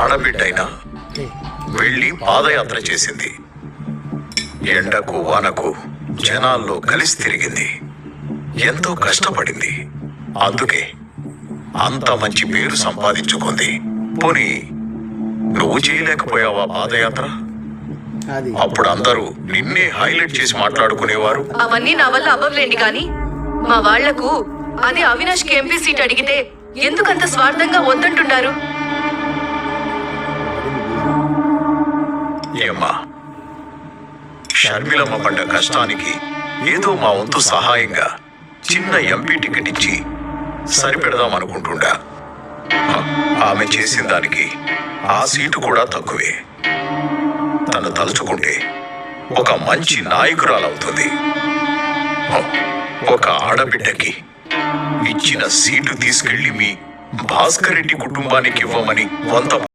ఆడబిడ్డైనా వెళ్ళి పాదయాత్ర చేసింది. ఎండకు వానకు జనాల్లో కలిసి తిరిగింది. ఎంతో కష్టపడింది. అందుకే అంత మంచి పేరు సంపాదించుకుంది. పోనీ నువ్వు చేయలేకపోయావా పాదయాత్ర? అప్పుడు అందరూ నిన్నే హైలైట్ చేసి మాట్లాడుకునేవారు. అవన్నీ నా వల్ల అవ్వలేండి కానీ మా వాళ్ళకు అది అవినాష్కి ఎంపీ సీట్ అడిగితే ఎందుకంత స్వార్థంగా వద్దంటున్నారు ఏమ్మా షర్మిలమ్మ పడ్డ కష్టానికి ఏదో మా వంతు సహాయంగా చిన్న ఎంపీ టికెట్ ఇచ్చి సరిపెడదాం అనుకుంటుండా. ఆమె చేసిన దానికి ఆ సీటు కూడా తక్కువే. తను తలుచుకుంటే ఒక మంచి నాయకురాలవుతుంది ఒక ఆడబిడ్డకి ఇచ్చిన సీటు తీసుకెళ్ళి మీ భాస్కర్ రెడ్డి కుటుంబానికి ఇవ్వమని వంద